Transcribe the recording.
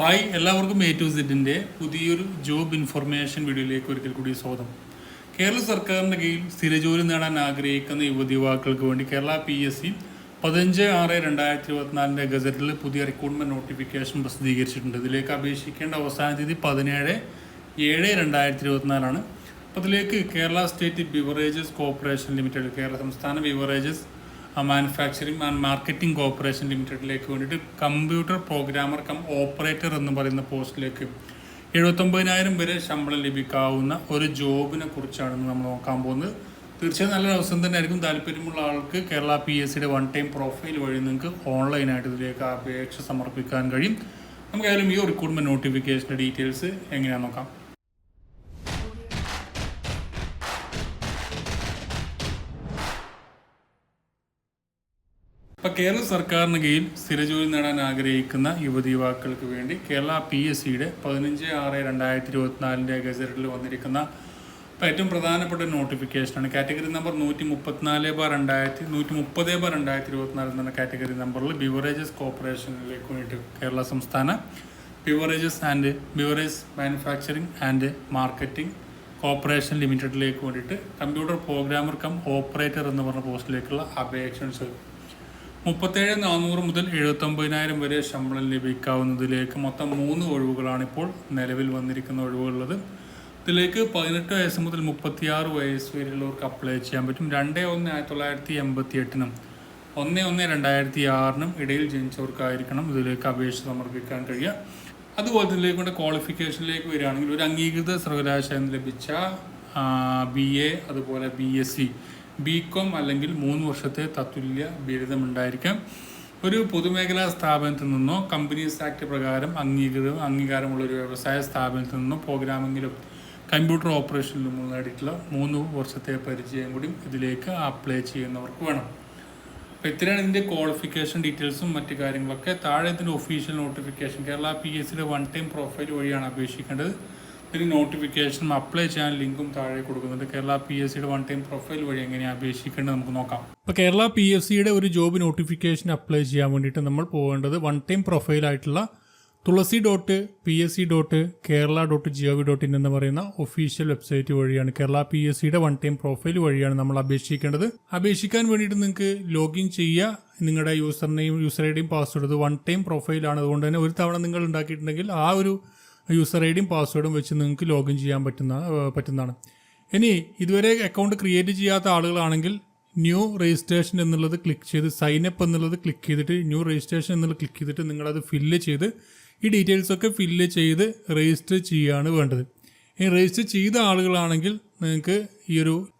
Hi എല്ലാവർക്കും A to സെഡിന്റെ പുതിയൊരു job information വീഡിയോയിലേക്ക് ഒരിക്കൽ കൂടി സ്വാഗതം. കേരള സർക്കാരിന്റെ കീഴിൽ സ്ഥിരജോലി നേടാൻ ആഗ്രഹിക്കുന്ന യുവതി യുവാക്കൾക്ക് വേണ്ടി കേരള പി എസ് സി പതിനഞ്ച് ആറ് രണ്ടായിരത്തി ഇരുപത്തിനാലിന്റെ ഗസറ്റിൽ പുതിയ റിക്രൂട്ട്മെന്റ് നോട്ടിഫിക്കേഷൻ പ്രസിദ്ധീകരിച്ചിട്ടുണ്ട്. ഇതിലേക്ക് അപേക്ഷിക്കേണ്ട അവസാന തീയതി പതിനേഴ് ഏഴ് രണ്ടായിരത്തി ഇരുപത്തിനാലാണ് അപ്പോൾ അതിലേക്ക് Kerala state beverages corporation limited Kerala സംസ്ഥാന beverages manufacturing and marketing corporation ലിമിറ്റഡിലേക്ക് വേണ്ടിയിട്ട് കമ്പ്യൂട്ടർ പ്രോഗ്രാമർ കം ഓപ്പറേറ്റർ എന്ന് പറയുന്ന പോസ്റ്റിലേക്ക് എഴുപത്തൊമ്പതിനായിരം വരെ ശമ്പളം ലഭിക്കാവുന്ന ഒരു ജോബിനെ കുറിച്ചാണ് നമ്മൾ നോക്കാൻ പോകുന്നത്. തീർച്ചയായും നല്ലൊരു അവസരം തന്നെ ആയിരിക്കും താല്പര്യമുള്ള ആൾക്ക് കേരള പി എസ് സിയുടെ വൺ ടൈം പ്രൊഫൈൽ വഴി നിങ്ങൾക്ക് ഓൺലൈനായിട്ട് ഇതിലേക്ക് അപേക്ഷ സമർപ്പിക്കാൻ കഴിയും. നമുക്ക് ഏതായാലും ഈ റിക്രൂട്ട്മെന്റ് നോട്ടിഫിക്കേഷന്റെ ഡീറ്റെയിൽസ് എങ്ങനെയാണെന്ന് നോക്കാം. ഇപ്പൊ കേരള സർക്കാരിന് കീഴിൽ സ്ഥിരജോലി നേടാൻ ആഗ്രഹിക്കുന്ന യുവതി യുവാക്കൾക്ക് വേണ്ടി കേരള പി എസ് സിയുടെ പതിനഞ്ച് ആറ് രണ്ടായിരത്തി ഇരുപത്തിനാലിന്റെ ഗസറ്റിൽ വന്നിരിക്കുന്ന ഏറ്റവും പ്രധാനപ്പെട്ട നോട്ടിഫിക്കേഷനാണ് കാറ്റഗറി നമ്പർ നൂറ്റി മുപ്പത്തിനാല് ബാർ രണ്ടായിരത്തി നൂറ്റി മുപ്പത് ബാർ രണ്ടായിരത്തി ഇരുപത്തിനാല് എന്ന കാറ്റഗറി നമ്പറിൽ ബിവറേജസ് കോർപ്പറേഷനിലേക്ക് വേണ്ടി കേരള സംസ്ഥാന beverages and beverage manufacturing and marketing corporation ലിമിറ്റഡിലേക്ക് വേണ്ടിയിട്ട് കമ്പ്യൂട്ടർ പ്രോഗ്രാമർ കം ഓപ്പറേറ്റർ എന്ന് പറഞ്ഞ പോസ്റ്റിലേക്കുള്ള അപേക്ഷൻസ് മുപ്പത്തേഴ് നാനൂറ് മുതൽ എഴുപത്തൊമ്പതിനായിരം വരെ ശമ്പളം ലഭിക്കാവുന്നതിലേക്ക് മൊത്തം മൂന്ന് ഒഴിവുകളാണ് ഇപ്പോൾ നിലവിൽ വന്നിരിക്കുന്ന ഒഴിവുകളുള്ളത്. ഇതിലേക്ക് പതിനെട്ട് വയസ്സ് മുതൽ മുപ്പത്തിയാറ് വയസ്സ് വരെയുള്ളവർക്ക് അപ്ലൈ ചെയ്യാൻ പറ്റും. രണ്ട് ഒന്ന് ആയിരത്തി തൊള്ളായിരത്തി എൺപത്തി എട്ടിനും ഒന്ന് ഒന്ന് രണ്ടായിരത്തി ആറിനും ഇടയിൽ ജനിച്ചവർക്കായിരിക്കണം ഇതിലേക്ക് അപേക്ഷ സമർപ്പിക്കാൻ കഴിയുക. അതുപോലെ തന്നെ ഇതിലേക്കൊണ്ട് ക്വാളിഫിക്കേഷനിലേക്ക് വരികയാണെങ്കിൽ ഒരു അംഗീകൃത സർവകലാശാല ലഭിച്ച ബി എ അതുപോലെ B S C B com അല്ലെങ്കിൽ മൂന്ന് വർഷത്തെ തത്തുല്യ ബിരുദമുണ്ടായിരിക്കാം. ഒരു പൊതുമേഖലാ സ്ഥാപനത്തിൽ നിന്നോ കമ്പനീസ് ആക്ട് പ്രകാരം അംഗീകൃത അംഗീകാരമുള്ള ഒരു വ്യവസായ സ്ഥാപനത്തിൽ നിന്നോ പ്രോഗ്രാമിങ്ങിലും കമ്പ്യൂട്ടർ ഓപ്പറേഷനിലും നേടിയിട്ടുള്ള മൂന്ന് വർഷത്തെ പരിചയം കൂടി ഇതിലേക്ക് അപ്ലൈ ചെയ്യുന്നവർക്ക് വേണം. അപ്പോൾ ഇത്രയാണ് ഇതിന്റെ ക്വാളിഫിക്കേഷൻ ഡീറ്റെയിൽസും മറ്റു കാര്യങ്ങളൊക്കെ. താഴെ ഇതിന്റെ official notification Kerala P S സിയുടെ വൺ ടൈം പ്രൊഫൈൽ വഴിയാണ് അപേക്ഷിക്കേണ്ടത്. ഇതിന് നോട്ടിഫിക്കേഷനും അപ്ലൈ ചെയ്യാൻ ലിങ്കും താഴെ കൊടുക്കുന്നുണ്ട്. കേരള പി എസ് സിയുടെ വൺ ടൈം പ്രൊഫൈൽ വഴി എങ്ങനെയാണ് അപേക്ഷിക്കേണ്ടത് നമുക്ക് നോക്കാം. ഇപ്പോൾ കേരള പി എസ് സിയുടെ ഒരു ജോബ് നോട്ടിഫിക്കേഷൻ അപ്ലൈ ചെയ്യാൻ വേണ്ടിയിട്ട് നമ്മൾ പോകേണ്ടത് one time പ്രൊഫൈലായിട്ടുള്ള Thulasi dot P S C dot Kerala dot G O V dot in എന്ന് പറയുന്ന ഒഫീഷ്യൽ വെബ്സൈറ്റ് വഴിയാണ് കേരള പി എസ് സിയുടെ വൺ ടൈം പ്രൊഫൈൽ വഴിയാണ് നമ്മൾ അപേക്ഷിക്കേണ്ടത്. അപേക്ഷിക്കാൻ വേണ്ടിയിട്ട് നിങ്ങൾക്ക് ലോഗിൻ ചെയ്യുക നിങ്ങളുടെ യൂസർ നെയിം യൂസർ ഐ ഡിയും പാസ്വേഡ് വൺ ടൈം പ്രൊഫൈലാണ് അതുകൊണ്ട് തന്നെ ഒരു തവണ നിങ്ങൾ ഉണ്ടാക്കിയിട്ടുണ്ടെങ്കിൽ ആ ഒരു യൂസർ ഐ ഡിയും പാസ്വേഡും വെച്ച് നിങ്ങൾക്ക് ലോഗിൻ ചെയ്യാൻ പറ്റുന്ന പറ്റുന്നതാണ്. ഇനി ഇതുവരെ അക്കൗണ്ട് ക്രിയേറ്റ് ചെയ്യാത്ത ആളുകളാണെങ്കിൽ ന്യൂ രജിസ്ട്രേഷൻ എന്നുള്ളത് ക്ലിക്ക് ചെയ്ത് സൈൻ അപ്പ് എന്നുള്ളത് ക്ലിക്ക് ചെയ്തിട്ട് ന്യൂ രജിസ്ട്രേഷൻ എന്നുള്ളത് ക്ലിക്ക് ചെയ്തിട്ട് നിങ്ങളത് ഫില്ല് ചെയ്ത് ഈ ഡീറ്റെയിൽസൊക്കെ ഫില്ല് ചെയ്ത് രജിസ്റ്റർ ചെയ്യുകയാണ് വേണ്ടത്. ഈ രജിസ്റ്റർ ചെയ്ത ആളുകളാണെങ്കിൽ നിങ്ങൾക്ക് ഈ ഒരു